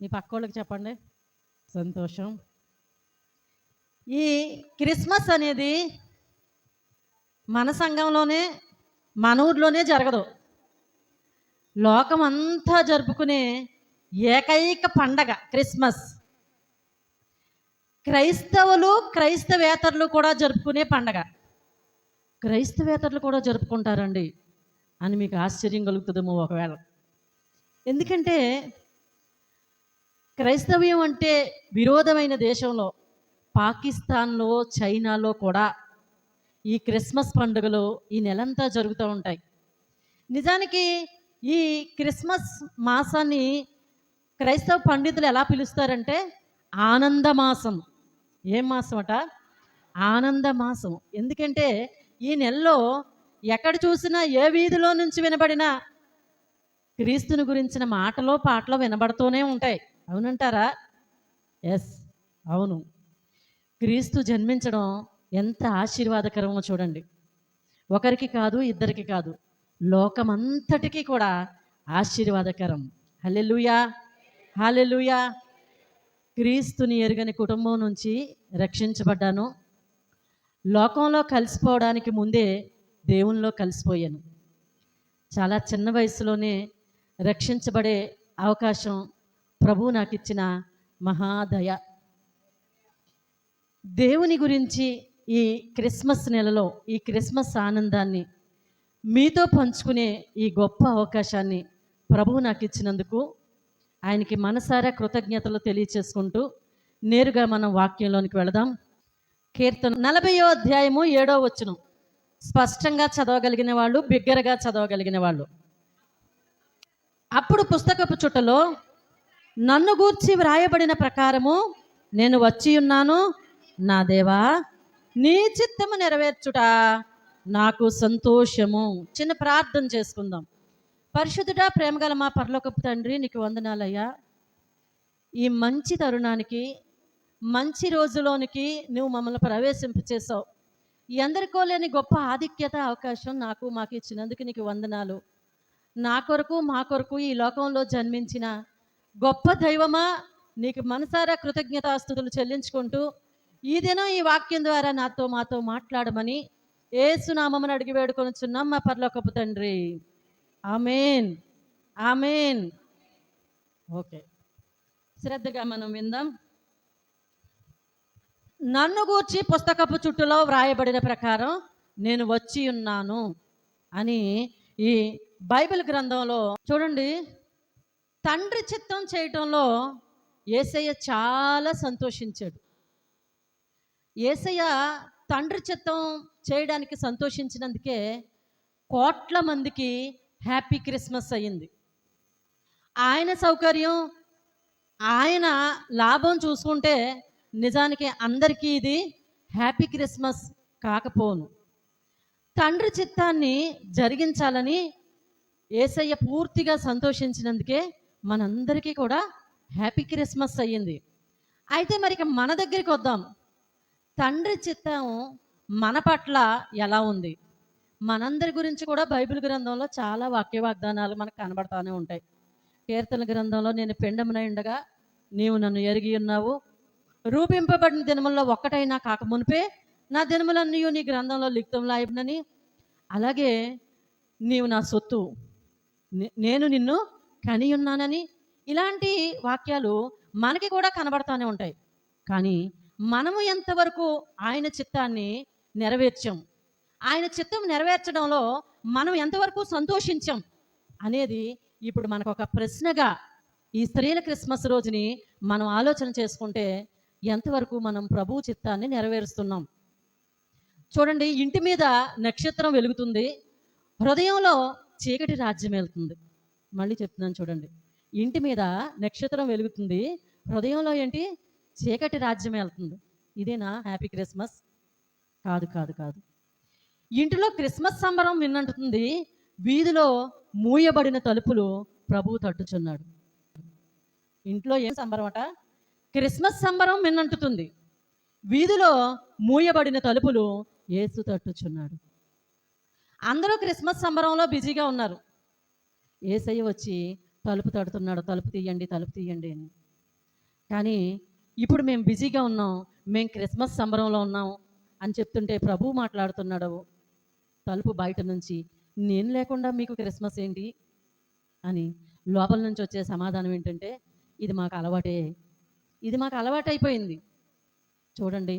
మీ పక్క మీ పక్కోళ్ళకి చెప్పండి. సంతోషం. ఈ క్రిస్మస్ అనేది మన సంఘంలోనే మన ఊర్లోనే జరగదు. లోకం అంతా జరుపుకునే ఏకైక పండగ క్రిస్మస్. క్రైస్తవులు క్రైస్తవేతరులు కూడా జరుపుకునే పండగ. క్రైస్తవేతరులు కూడా జరుపుకుంటారండి అని మీకు ఆశ్చర్యం కలుగుతుందేమో ఒకవేళ. ఎందుకంటే క్రైస్తవ్యం అంటే విరోధమైన దేశంలో పాకిస్తాన్లో చైనాలో కూడా ఈ క్రిస్మస్ పండుగలు ఈ నెలంతా జరుగుతూ ఉంటాయి. నిజానికి ఈ క్రిస్మస్ మాసాన్ని క్రైస్తవ పండితులు ఎలా పిలుస్తారంటే ఆనంద మాసం. ఏం మాసం అట ఆనంద మాసం. ఎందుకంటే ఈ నెలలో ఎక్కడ చూసినా ఏ వీధిలో నుంచి వినబడినా క్రీస్తుని గురించిన మాటలో పాటలో వినబడుతూనే ఉంటాయి. అవునంటారా? ఎస్ అవును. క్రీస్తు జన్మించడం ఎంత ఆశీర్వాదకరమో చూడండి. ఒకరికి కాదు ఇద్దరికి కాదు. లోకమంతటికీ కూడా ఆశీర్వాదకరం. హలెలుయా హాలెలుయా క్రీస్తుని ఎరుగని కుటుంబం నుంచి రక్షించబడ్డాను. లోకంలో కలిసిపోవడానికి ముందే దేవునిలో కలిసిపోయాను. చాలా చిన్న వయసులోనే రక్షించబడే అవకాశం ప్రభు నాకు ఇచ్చిన మహాదయ. దేవుని గురించి ఈ క్రిస్మస్ నెలలో ఈ క్రిస్మస్ ఆనందాన్ని మీతో పంచుకునే ఈ గొప్ప అవకాశాన్ని ప్రభువు నాకు ఇచ్చినందుకు ఆయనకి మనసారా కృతజ్ఞతలు తెలియచేసుకుంటూ నేరుగా మనం వాక్యంలోనికి వెళదాం. కీర్తన నలభయో అధ్యాయము ఏడో వచ్చును స్పష్టంగా చదవగలిగిన వాళ్ళు బిగ్గరగా చదవగలిగిన వాళ్ళు. అప్పుడు పుస్తకపు చుట్టలో నన్ను గూర్చి వ్రాయబడిన ప్రకారము నేను వచ్చి ఉన్నాను. నా దేవా నీ చిత్తము నెరవేర్చుట నాకు సంతోషము. చిన్న ప్రార్థన చేసుకుందాం. పరిశుద్ధుడా ప్రేమగల మా పరలోకపు తండ్రి నీకు వందనాలయ్యా. ఈ మంచి తరుణానికి మంచి రోజులోనికి నువ్వు మమ్మల్ని ప్రవేశింపచేసావు ఎందరికో లేని గొప్ప ఆధిక్యత అవకాశం నాకు మాకు ఇచ్చినందుకు నీకు వందనాలు. నా కొరకు మా కొరకు ఈ లోకంలో జన్మించిన గొప్ప దైవమా? నీకు మనసారా కృతజ్ఞతాస్థుతులు చెల్లించుకుంటూ ఈ దినం ఈ వాక్యం ద్వారా నాతో మాతో మాట్లాడమని ఏసునామని అడిగి వేడుకొనుచున్నాం మా పర్లోకపు తండ్రి. ఆమెన్. ఆమెన్. ఓకే. శ్రద్ధగా మనం విందాం. నన్ను గూర్చి పుస్తకపు చుట్టులో వ్రాయబడిన ప్రకారం నేను వచ్చి ఉన్నాను అని ఈ బైబిల్ గ్రంథంలో చూడండి. తండ్రి చిత్తం చేయటంలో ఏసయ్య చాలా సంతోషించాడు. ఏసయ్య తండ్రి చిత్తం చేయడానికి సంతోషించినందుకే కోట్ల మందికి హ్యాపీ క్రిస్మస్ అయ్యింది. ఆయన సౌకర్యం ఆయన లాభం చూసుకుంటే నిజానికి అందరికీ ఇది హ్యాపీ క్రిస్మస్ కాకపోను. తండ్రి చిత్తాన్ని జరిగించాలని ఏసయ్య పూర్తిగా సంతోషించినందుకే మనందరికీ కూడా హ్యాపీ క్రిస్మస్ అయ్యింది. అయితే మరి మన దగ్గరికి వద్దాం. తండ్రి చిత్తం మన పట్ల ఎలా ఉంది? మనందరి గురించి కూడా బైబిల్ గ్రంథంలో చాలా వాక్య వాగ్దానాలు మనకు కనబడతానే ఉంటాయి. కీర్తన గ్రంథంలో నేను పిండమునై ఉండగా నీవు నన్ను ఎరిగి ఉన్నావు. రూపింపబడిన దినముల్లో ఒక్కటైనా కాకమునిపే నా దినములన్నీ నీ గ్రంథంలో లిఖితంలో అయినని అలాగే నీవు నా సొత్తు. నేను నిన్ను కని ఉన్నానని ఇలాంటి వాక్యాలు మనకి కూడా కనబడతానే ఉంటాయి. కానీ మనము ఎంతవరకు ఆయన చిత్తాన్ని నెరవేర్చాం? ఆయన చిత్తం నెరవేర్చడంలో మనం ఎంతవరకు సంతోషించాం? అనేది ఇప్పుడు మనకు ఒక ప్రశ్నగా ఈ స్త్రీల క్రిస్మస్ రోజుని మనం ఆలోచన చేసుకుంటే ఎంతవరకు మనం ప్రభు చిత్తాన్ని నెరవేరుస్తున్నాం? చూడండి ఇంటి మీద నక్షత్రం వెలుగుతుంది. హృదయంలో చీకటి రాజ్యం వెళ్తుంది. మళ్ళీ చెప్తున్నాను చూడండి. ఇంటి మీద నక్షత్రం వెలుగుతుంది. హృదయంలో ఏంటి? చీకటి రాజ్యం వెళ్తుంది. ఇదేనా? హ్యాపీ క్రిస్మస్ కాదు కాదు కాదు. ఇంటిలో క్రిస్మస్ సంబరం విన్నంటుంది వీధిలో మూయబడిన తలుపులు ప్రభువు తట్టుచున్నాడు. ఇంట్లో ఏం సంబరం అట? క్రిస్మస్ సంబరం విన్నంటుతుంది. వీధిలో మూయబడిన తలుపులు ఏసు తట్టుచున్నాడు. అందరూ క్రిస్మస్ సంబరంలో బిజీగా ఉన్నారు. ఏసయ్య వచ్చి తలుపు తడుతున్నాడు తలుపు తీయండి తలుపు తీయండి అని. కానీ ఇప్పుడు మేము బిజీగా ఉన్నాం మేము క్రిస్మస్ సంబరంలో ఉన్నాం అని చెప్తుంటే ప్రభు మాట్లాడుతున్నాడు తలుపు బయట నుంచి నేను లేకుండా మీకు క్రిస్మస్ ఏంటి అని. లోపల నుంచి వచ్చే సమాధానం ఏంటంటే ఇది మాకు అలవాటే. ఇది మాకు అలవాటు అయిపోయింది. చూడండి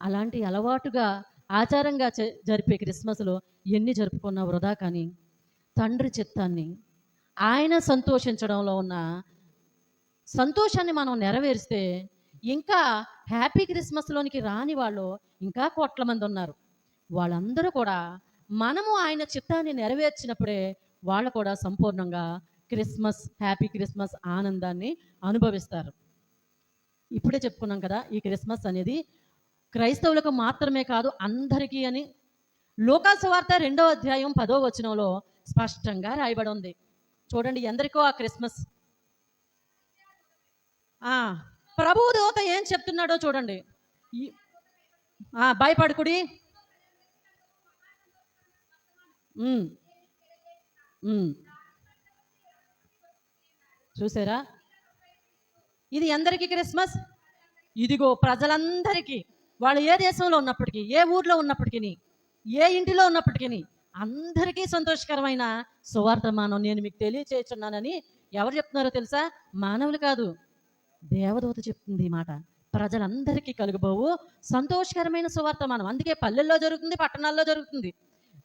అలాంటి అలవాటుగా ఆచారంగా జరిపే క్రిస్మస్లో ఎన్ని జరుపుకున్నా వృధా కానీ తండ్రి చిత్తాన్ని ఆయన సంతోషించడంలో ఉన్న సంతోషాన్ని మనం నెరవేరిస్తే ఇంకా హ్యాపీ క్రిస్మస్లోనికి రాని వాళ్ళు ఇంకా కోట్ల మంది ఉన్నారు. వాళ్ళందరూ కూడా మనము ఆయన చిత్తాన్ని నెరవేర్చినప్పుడే వాళ్ళు కూడా సంపూర్ణంగా క్రిస్మస్ హ్యాపీ క్రిస్మస్ ఆనందాన్ని అనుభవిస్తారు. ఇప్పుడే చెప్పుకున్నాం కదా ఈ క్రిస్మస్ అనేది క్రైస్తవులకు మాత్రమే కాదు అందరికీ అని. లోకాసు వార్త రెండో అధ్యాయం పదో వచనంలో స్పష్టంగా రాయబడి ఉంది. చూడండి ఎందరికో ఆ క్రిస్మస్. ఆ, ప్రభువు దూత ఏం చెప్తున్నాడో చూడండి. ఆ, భయపడకుడి. చూసారా? ఇది ఎందరికీ క్రిస్మస్? ఇదిగో ప్రజలందరికీ. వాళ్ళు ఏ దేశంలో ఉన్నప్పటికీ ఏ ఊర్లో ఉన్నప్పటికీ ఏ ఇంటిలో ఉన్నప్పటికీ అందరికీ సంతోషకరమైన సువార్తమానం నేను మీకు తెలియచేస్తున్నానని ఎవరు చెప్తున్నారో తెలుసా? మానవులు కాదు. దేవదూత చెప్తుంది ఈ మాట. ప్రజలందరికీ కలుగుబోవు. సంతోషకరమైన సువార్తమానం అందుకే పల్లెల్లో జరుగుతుంది పట్టణాల్లో జరుగుతుంది.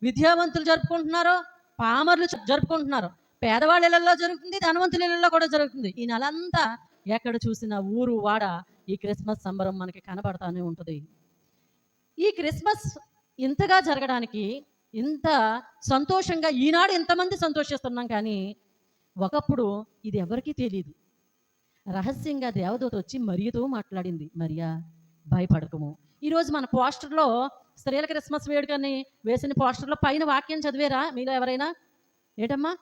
విద్యావంతులు జరుపుకుంటున్నారు పామర్లు జరుపుకుంటున్నారు పేదవాళ్ళ ఇళ్ళలో జరుగుతుంది ధనవంతుల ఇళ్ళలో కూడా జరుగుతుంది. ఈ నెలంతా ఎక్కడ చూసినా ఊరు వాడ ఈ క్రిస్మస్ సంబరం మనకి కనబడతానే ఉంటుంది. ఈ క్రిస్మస్ ఇంతగా జరగడానికి ఇంత సంతోషంగా ఈనాడు ఇంతమంది సంతోషిస్తున్నాం కానీ ఒకప్పుడు ఇది ఎవరికీ తెలియదు రహస్యంగా దేవదూత వచ్చి మరియతో మాట్లాడింది. మరియా భయపడకము. ఈరోజు మన పోస్టర్లో స్త్రీల క్రిస్మస్ వేడుకని వేసిన పోస్టర్లో పైన వాక్యం చదివేరా మీలో ఎవరైనా? ఏటమ్మా?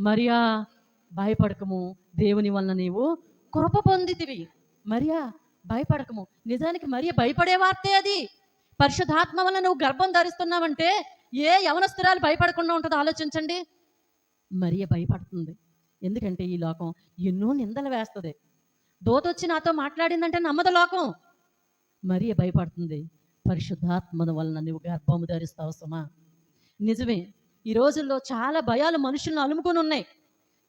మరియా భయపడకము. దేవుని వలన నీవు కృప పొందితివి. మరియా భయపడకము. నిజానికి మరియా భయపడే వార్తే అది. పరిశుధాత్మ వల్ల నువ్వు గర్భం ధరిస్తున్నావంటే ఏ యవనస్తురాలు భయపడకుండా ఉంటుందో ఆలోచించండి. మరియ భయపడుతుంది. ఎందుకంటే ఈ లోకం ఎన్నో నిందలు వేస్తుంది. దోతొచ్చి నాతో మాట్లాడిందంటే నమ్మదు లోకం. మరియ భయపడుతుంది. పరిశుద్ధాత్మను వలన నువ్వు గర్భము ధరిస్తావు సుమా. నిజమే ఈ రోజుల్లో చాలా భయాలు మనుషులను అలుముకొని ఉన్నాయి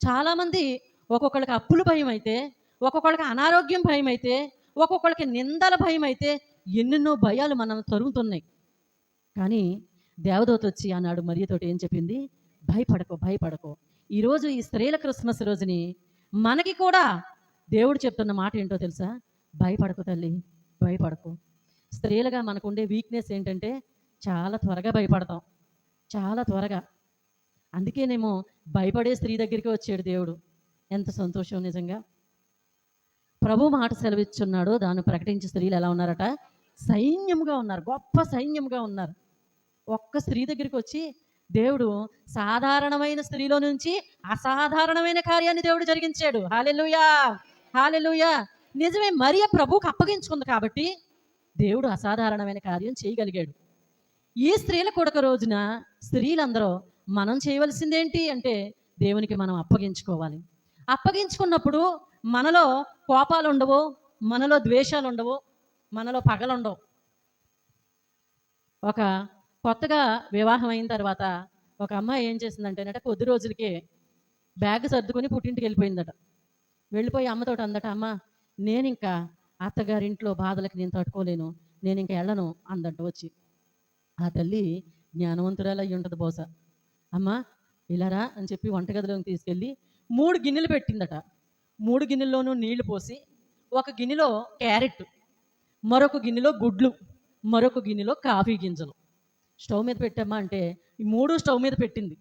చాలామంది ఒక్కొక్కరికి అప్పుల భయం అయితే ఒక్కొక్కరికి అనారోగ్యం భయం అయితే ఒక్కొక్కరికి నిందల భయం అయితే ఎన్నెన్నో భయాలు మనల్ని తరుగుతున్నాయి కానీ దేవదూత వచ్చి ఆనాడు మరియతోటి ఏం చెప్పింది? భయపడకో భయపడకో. ఈరోజు ఈ స్త్రీల క్రిస్మస్ రోజుని మనకి కూడా దేవుడు చెప్తున్న మాట ఏంటో తెలుసా? భయపడకు తల్లి భయపడకు. స్త్రీలుగా మనకుండే వీక్నెస్ ఏంటంటే చాలా త్వరగా భయపడతాం. చాలా త్వరగా. అందుకేనేమో భయపడే స్త్రీ దగ్గరికి వచ్చాడు దేవుడు. ఎంత సంతోషం నిజంగా. ప్రభు మాట సెలవిచ్చున్నాడో. దాన్ని ప్రకటించే స్త్రీలు ఎలా ఉన్నారట? సైన్యంగా ఉన్నారు. గొప్ప సైన్యంగా ఉన్నారు. ఒక్క స్త్రీ దగ్గరికి వచ్చి దేవుడు సాధారణమైన స్త్రీలో నుంచి అసాధారణమైన కార్యాన్ని దేవుడు జరిగించాడు. హాలెలుయా! హాలెలుయా! నిజమే మరియ ప్రభువుకు అప్పగించుకుంది కాబట్టి దేవుడు అసాధారణమైన కార్యం చేయగలిగాడు. ఈ స్త్రీల కొడక రోజున స్త్రీలందరూ మనం చేయవలసిందేంటి అంటే దేవునికి మనం అప్పగించుకోవాలి. అప్పగించుకున్నప్పుడు మనలో కోపాలు ఉండవు మనలో ద్వేషాలు ఉండవు మనలో పగలుండవు. ఒక కొత్తగా వివాహం అయిన తర్వాత ఒక అమ్మాయి ఏం చేసిందంటేనట కొద్ది రోజులకి బ్యాగ్ సర్దుకొని పుట్టింటికి వెళ్ళిపోయిందట. వెళ్ళిపోయి అమ్మతోటి అందట అమ్మ నేను ఇంకా అత్తగారింట్లో బాధలకు నేను తట్టుకోలేను నేను ఇంకా వెళ్ళను అందట వచ్చి. ఆ తల్లి జ్ఞానవంతురాలు అయ్యి ఉంటుంది బహుశా. అమ్మ ఇలారా అని చెప్పి వంటగదిలోకి తీసుకెళ్ళి మూడు గిన్నెలు పెట్టిందట. మూడు గిన్నెల్లోనూ నీళ్ళు పోసి ఒక గిన్నెలో క్యారెట్ మరొక గిన్నెలో గుడ్లు మరొక గిన్నెలో కాఫీ గింజలు. స్టవ్ మీద పెట్టమ్మా అంటే ఈ మూడు స్టవ్ మీద పెట్టింది.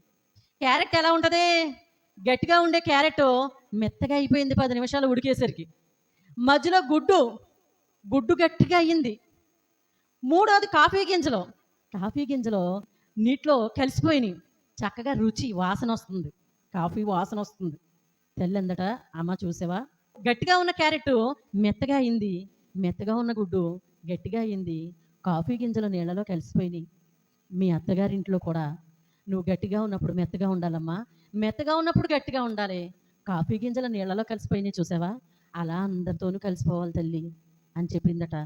క్యారెట్ ఎలా ఉంటుంది? గట్టిగా ఉండే క్యారెట్ మెత్తగా అయిపోయింది పది నిమిషాలు ఉడికేసరికి. మధ్యలో గుడ్డు గుడ్డు గట్టిగా అయ్యింది. మూడోది కాఫీ గింజలు. కాఫీ గింజలు నీటిలో కలిసిపోయినాయి. చక్కగా రుచి వాసన వస్తుంది. కాఫీ వాసన వస్తుంది. తెల్లందట అమ్మ చూసావా? గట్టిగా ఉన్న క్యారెట్ మెత్తగా అయింది. మెత్తగా ఉన్న గుడ్డు గట్టిగా అయింది. కాఫీ గింజలు నీళ్ళలో కలిసిపోయినాయి. మీ అత్తగారింట్లో కూడా నువ్వు గట్టిగా ఉన్నప్పుడు మెత్తగా ఉండాలమ్మా. మెత్తగా ఉన్నప్పుడు గట్టిగా ఉండాలి. కాఫీ గింజల నీళ్ళలో కలిసిపోయినాయి చూసావా? అలా అందరితోనూ కలిసిపోవాలి తల్లి అని చెప్పిందట.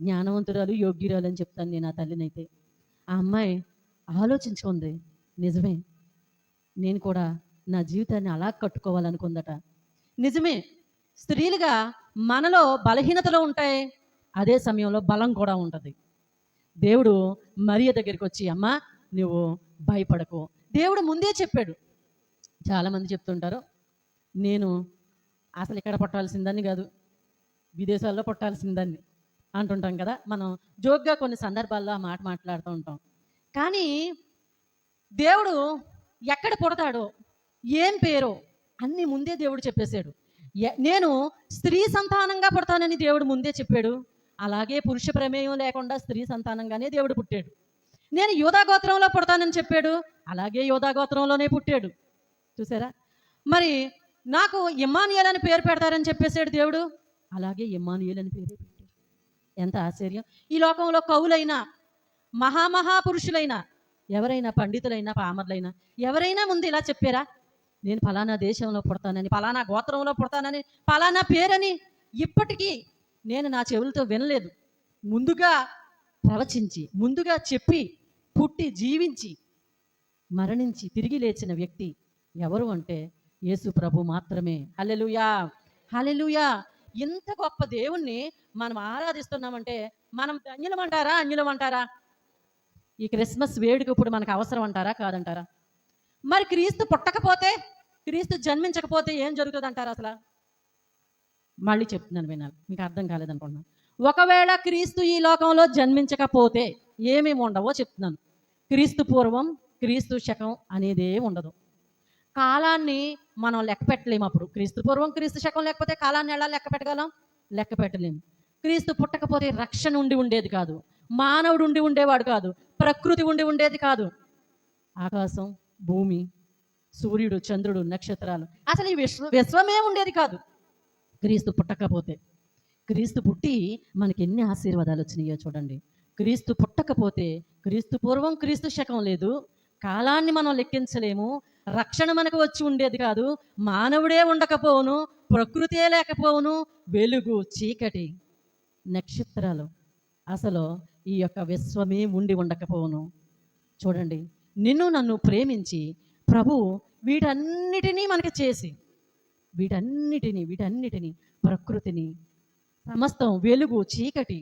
జ్ఞానవంతురాలు యోగ్యురాలు అని చెప్తాను నేను ఆ తల్లినైతే. ఆ అమ్మాయి ఆలోచించుకుంది. నిజమే నేను కూడా నా జీవితాన్ని అలా కట్టుకోవాలనుకుందట. నిజమే స్త్రీలుగా మనలో బలహీనతలు ఉంటాయి. అదే సమయంలో బలం కూడా ఉంటుంది. దేవుడు మరియ దగ్గరికి వచ్చి అమ్మ నువ్వు భయపడకు. దేవుడు ముందే చెప్పాడు. చాలామంది చెప్తుంటారు నేను అసలు ఇక్కడ పుట్టాల్సిందని కాదు విదేశాల్లో పుట్టాల్సిందని అంటుంటాం కదా. మనం జోక్గా కొన్ని సందర్భాల్లో ఆ మాట మాట్లాడుతూ ఉంటాం. కానీ దేవుడు ఎక్కడ పుడతాడో ఏం పేరో అన్నీ ముందే దేవుడు చెప్పేశాడు. నేను స్త్రీ సంతానంగా పుడతానని దేవుడు ముందే చెప్పాడు. అలాగే పురుష ప్రమేయం లేకుండా స్త్రీ సంతానంగానే దేవుడు పుట్టాడు. నేను యోధా గోత్రంలో పుడతానని చెప్పాడు. అలాగే యోధా గోత్రంలోనే పుట్టాడు. చూసారా? మరి నాకు ఇమ్మానియల్ అని పేరు పెడతారని చెప్పేశాడు దేవుడు. అలాగే ఇమ్మానియల్ అని పేరే పెట్టాడు. ఎంత ఆశ్చర్యం. ఈ లోకంలో కవులైనా మహామహాపురుషులైనా ఎవరైనా పండితులైనా పామర్లైనా ఎవరైనా ముందు ఇలా చెప్పారా? నేను ఫలానా దేశంలో పుడతానని ఫలానా గోత్రంలో పుడతానని ఫలానా పేరని ఇప్పటికీ నేను నా చెవులతో వినలేదు. ముందుగా ప్రవచించి ముందుగా చెప్పి పుట్టి జీవించి మరణించి తిరిగి లేచిన వ్యక్తి ఎవరు అంటే యేసు ప్రభు మాత్రమే. హలెలుయా హలెలుయా ఇంత గొప్ప దేవుణ్ణి మనం ఆరాధిస్తున్నామంటే మనం అన్యలమంటారా అన్యులం అంటారా ఈ క్రిస్మస్ వేడుక ఇప్పుడు మనకు అవసరం అంటారా కాదంటారా? మరి క్రీస్తు పుట్టకపోతే క్రీస్తు జన్మించకపోతే ఏం జరుగుతుంది అంటారు అసలు? మళ్ళీ చెప్తున్నాను వినాలి. మీకు అర్థం కాలేదనుకుంటున్నాను ఒకవేళ క్రీస్తు ఈ లోకంలో జన్మించకపోతే ఏమేమి ఉండవో చెప్తున్నాను. క్రీస్తు పూర్వం క్రీస్తు శకం అనేదే ఉండదు. కాలాన్ని మనం లెక్క పెట్టలేము అప్పుడు. క్రీస్తు పూర్వం క్రీస్తు శకం లేకపోతే కాలాన్ని ఎలా లెక్క పెట్టగలం? లెక్క పెట్టలేము. క్రీస్తు పుట్టకపోతే రక్షణ ఉండి ఉండేది కాదు. మానవుడు ఉండి ఉండేవాడు కాదు. ప్రకృతి ఉండి ఉండేది కాదు. ఆకాశం భూమి సూర్యుడు చంద్రుడు నక్షత్రాలు. అసలు ఈ విశ్వ విశ్వమే ఉండేది కాదు. క్రీస్తు పుట్టకపోతే. క్రీస్తు పుట్టి మనకి ఎన్ని ఆశీర్వాదాలు వచ్చినాయో చూడండి. క్రీస్తు పుట్టకపోతే క్రీస్తు పూర్వం క్రీస్తు శకం లేదు. కాలాన్ని మనం లెక్కించలేము. రక్షణ మనకు వచ్చి ఉండేది కాదు. మానవుడే ఉండకపోవును ప్రకృతే లేకపోవును వెలుగు చీకటి నక్షత్రాలు. అసలు ఈ యొక్క విశ్వమే ఉండి ఉండకపోవును. చూడండి. నిన్ను నన్ను ప్రేమించి ప్రభు వీటన్నిటినీ మనకి చేసి వీటన్నిటిని వీటన్నిటిని ప్రకృతిని సమస్తం వెలుగు చీకటి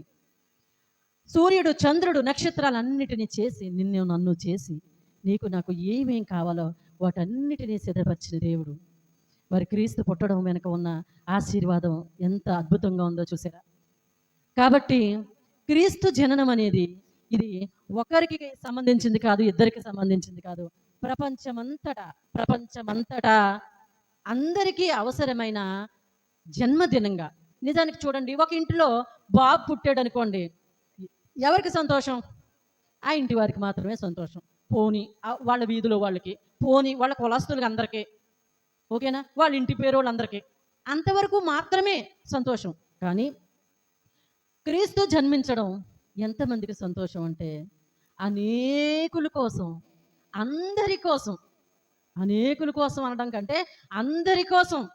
సూర్యుడు చంద్రుడు నక్షత్రాలన్నిటినీ చేసి నిన్ను నన్ను చేసి నీకు నాకు ఏమేం కావాలో వాటన్నిటినీ సిద్ధపరిచిన దేవుడు. మరి క్రీస్తు పుట్టడం వెనుక ఉన్న ఆశీర్వాదం ఎంత అద్భుతంగా ఉందో చూసారా? కాబట్టి క్రీస్తు జననం అనేది ఇది ఒకరికి సంబంధించింది కాదు ఇద్దరికి సంబంధించింది కాదు. ప్రపంచమంతటా ప్రపంచమంతటా అందరికీ అవసరమైన జన్మదినంగా. నిజానికి చూడండి ఒక ఇంటిలో బాబు పుట్టాడు అనుకోండి ఎవరికి సంతోషం? ఆ ఇంటి వారికి మాత్రమే సంతోషం. పోని వాళ్ళ వీధిలో వాళ్ళకి పోని వాళ్ళ కులస్తులకి అందరికీ ఓకేనా? వాళ్ళ ఇంటి పేరు వాళ్ళందరికీ అంతవరకు మాత్రమే సంతోషం. కానీ క్రీస్తు జన్మించడం ఎంతమందికి సంతోషం అంటే అనేకుల కోసం అందరి కోసం అనేకుల కోసం అనడం కంటే అందరి కోసం.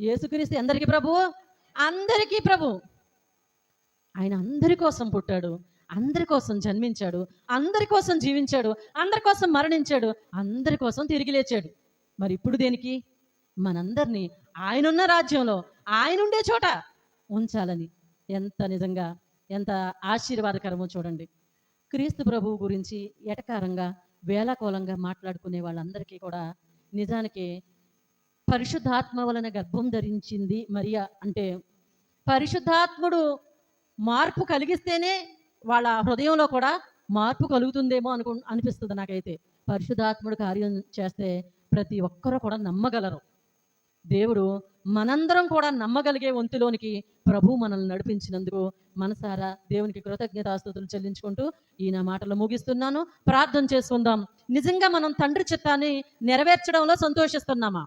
యేసుక్రీస్తు ఎందరికి ప్రభు? అందరికీ ప్రభు. ఆయన అందరి కోసం పుట్టాడు. అందరి కోసం జన్మించాడు. అందరి కోసం జీవించాడు. అందరి కోసం మరణించాడు. అందరి కోసం తిరిగి లేచాడు. మరి ఇప్పుడు దేనికి? మనందరినీ ఆయనున్న రాజ్యంలో ఆయన ఉండే చోట ఉంచాలని. ఎంత నిజంగా ఎంత ఆశీర్వాదకరమో చూడండి. క్రీస్తు ప్రభువు గురించి ఎటకారంగా వేలాకోలంగా మాట్లాడుకునే వాళ్ళందరికీ కూడా నిజానికి పరిశుద్ధాత్మ వలన గర్భం ధరించింది మరియా అంటే పరిశుద్ధాత్ముడు మార్పు కలిగిస్తేనే వాళ్ళ హృదయంలో కూడా మార్పు కలుగుతుందేమో అనుకు అనిపిస్తుంది నాకైతే. పరిశుద్ధాత్ముడు కార్యం చేస్తే ప్రతి ఒక్కరూ కూడా నమ్మగలరు. దేవుడు మనందరం కూడా నమ్మగలిగే వంతులోనికి ప్రభు మనల్ని నడిపించినందుకు మనసారా దేవునికి కృతజ్ఞతాస్తుతులు చెల్లించుకుంటూ ఈయన మాటలు ముగిస్తున్నాను. ప్రార్థన చేసుకుందాం. నిజంగా మనం తండ్రి చిత్తాన్ని నెరవేర్చడంలో సంతోషిస్తున్నామా?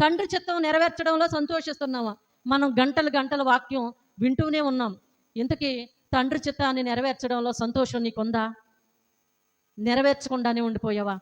తండ్రి చిత్తం నెరవేర్చడంలో సంతోషిస్తున్నామా? మనం గంటలు గంటల వాక్యం వింటూనే ఉన్నాం. ఇంతకీ తండ్రి చిత్తాన్ని నెరవేర్చడంలో సంతోషం నీకుందా? నెరవేర్చకుండానే ఉండిపోయావా?